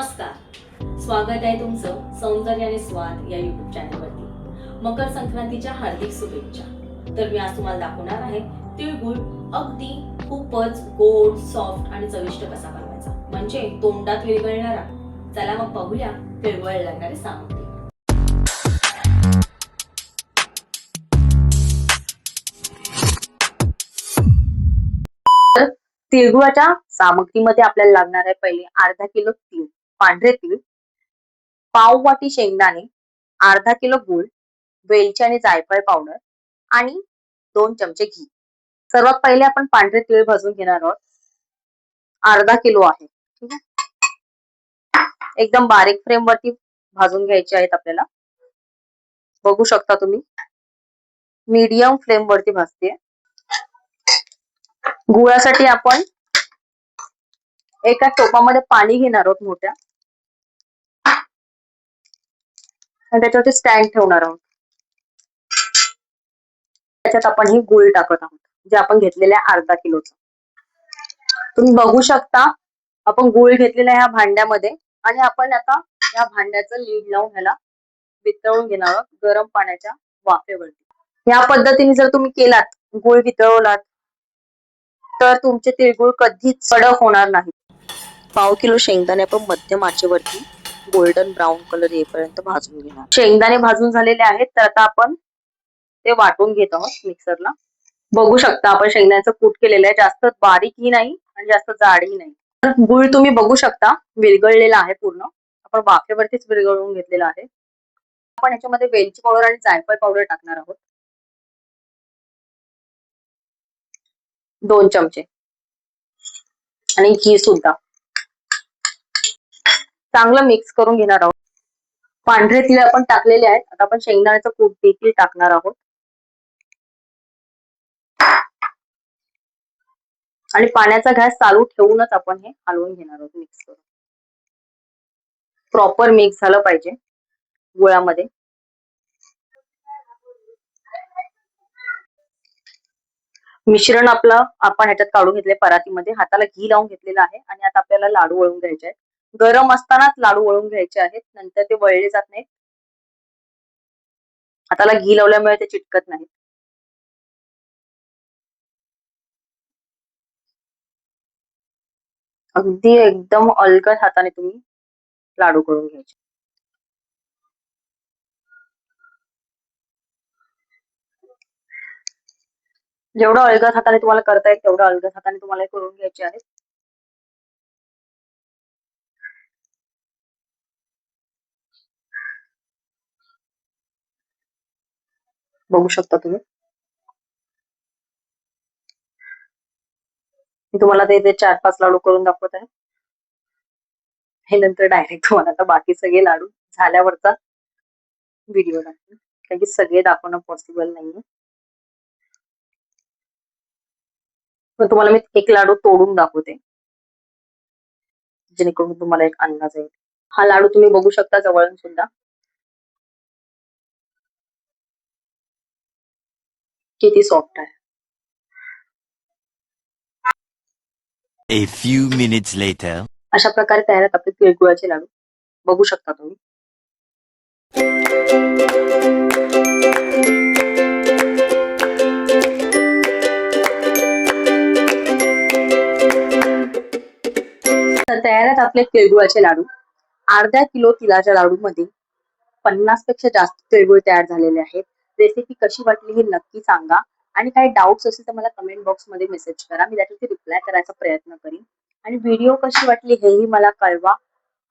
नमस्कार. स्वागत आहे तुमचं सौंदर्य आणि स्वाद या युट्यूब चॅनलवरती मकर संक्रांतीच्या हार्दिक शुभेच्छा. तर मी आज तुम्हाला दाखवणार आहे तिळगुळ अगदी खूपच गोड सॉफ्ट आणि चविष्ट कसा बनवायचा. म्हणजे तोंडात विरघळणारा चला मग पाहूया तिळगुळ लागणारे सामग्री. तिळगुळाच्या सामग्रीमध्ये आपल्याला लागणार आहे पहिले अर्धा किलो तीळ. पांढरे तीळ पाव वाटी शेंगदाणे अर्धा किलो गूळ वेलची आणि जायफळ पावडर आणि दोन चमचे घी. सर्वात पहिले आपण पांढरे तीळ भाजून घेणार आहोत. अर्धा किलो आहे. ठीक आहे? एकदम बारीक फ्रेम वरती भाजून घ्यायचे आहेत आपल्याला. बघू शकता तुम्ही. मीडियम फ्लेम वरती भाजते. गुळासाठी आपण एका टोपामध्ये पाणी घेणार आहोत मोठ्या. आणि त्याच्यावरती स्टँड ठेवणार आहोत. त्याच्यात आपण ही गुळ टाकत आहोत जे आपण घेतलेल्या अर्धा किलोचं. तुम्ही बघू शकता आपण गुळ घेतलेला ह्या भांड्यामध्ये आणि आपण आता या भांड्याचं लीड लावून ह्याला वितळून घेणार आहोत गरम पाण्याच्या वाफेवरती. या पद्धतीने जर तुम्ही केलात गुळ वितळवलात तर तुमचे तिळगुळ कधीच कडक होणार नाही पाव किलो शेंगदाणे आपण मध्यम आचेवरती गोल्डन ब्राऊन कलर येईपर्यंत भाजून घेणार. शेंगदाणे भाजून झालेले आहेत तर आता आपण ते वाटून घेत आहोत मिक्सरला. बघू शकता आपण शेंगदाण्याचं कूट केलेलं आहे. जास्त बारीकही नाही आणि जास्त जाडही नाही. तर गुळ तुम्ही बघू शकता विरघळलेला आहे पूर्ण. आपण वाफेवरतीच विरघळून घेतलेला आहे. आपण याच्यामध्ये वेलची पावडर आणि जायफळ पावडर टाकणार आहोत. दोन चमचे. आणि घी सुद्धा. चांगलं मिक्स करून घेणार आहोत. पांढरे तिळ आपण टाकलेले आहेत. आता आपण शेंगदाण्याचं कूट देखील टाकणार आहोत. आणि पाण्याचा गॅस चालू ठेवूनच आपण हे हलवून घेणार आहोत मिक्स करून. प्रॉपर मिक्स झालं पाहिजे गुळामध्ये. मिश्रण आपलं आपण ह्याच्यात काढून घेतले परातीमध्ये. हाताला घी लावून घेतलेलं आहे आणि आता आपल्याला लाडू वळून घ्यायचे आहेत. गरम असतानाच लाडू वळून घ्यायचे आहेत. नंतर ते वळले जात नाहीत. हाताला घी लावल्यामुळे ते चिटकत नाहीत. अगदी एकदम अलगद हाताने तुम्ही लाडू करून घ्यायचे. जेवढं अलगद हाताने तुम्हाला करता येईल तेवढं अलगद हाताने तुम्हाला करून घ्यायचे आहेत. बघू शकता तुम्ही. मी तुम्हाला ते इथे चार पाच लाडू करून दाखवत आहे. हे नंतर डायरेक्ट तुम्हाला आता बाकी सगळे लाडू झाल्यावरचा व्हिडिओ दाखवेल कारण की सगळे दाखवणं पॉसिबल नाहीये. पण तुम्हाला मी एक लाडू तोडून दाखवते. जेणेकरून तुम्हाला एक अंदाज येईल. हा लाडू तुम्ही बघू शकता जवळून सुद्धा. किती सॉफ्ट आहे. A few minutes later. अशा प्रकारे तयार आहेत आपले तिळगुळाचे लाडू बघू शकता तुम्ही. तर तयार आहेत आपले तिळगुळाचे लाडू. अर्ध्या किलो तिळाच्या लाडूमध्ये पन्नासपेक्षा जास्त तिळगुळ तयार झालेले आहेत. रेसिपी कशी वाटली हे नक्की सांगा. आणि काही डाऊट्स असेल तर मला कमेंट बॉक्समध्ये मेसेज करा. मी त्याच्यावरती रिप्लाय करायचा प्रयत्न करीन. आणि व्हिडिओ कशी वाटली हेही मला कळवा.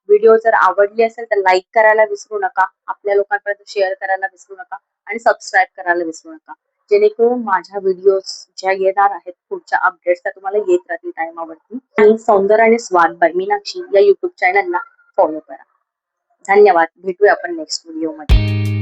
व्हिडिओ जर आवडली असेल तर लाईक करायला विसरू नका. आपल्या लोकांपर्यंत शेअर करायला विसरू नका. आणि सबस्क्राईब करायला विसरू नका. जेणेकरून माझ्या व्हिडिओज ज्या येणार आहेत पुढच्या अपडेट्स त्या तुम्हाला येत राहतील टायमावरती आणि सौंदर्य आणि स्वाद बाय मीनाक्षी या युट्यूब चॅनलला फॉलो करा. धन्यवाद. भेटूया आपण नेक्स्ट व्हिडिओमध्ये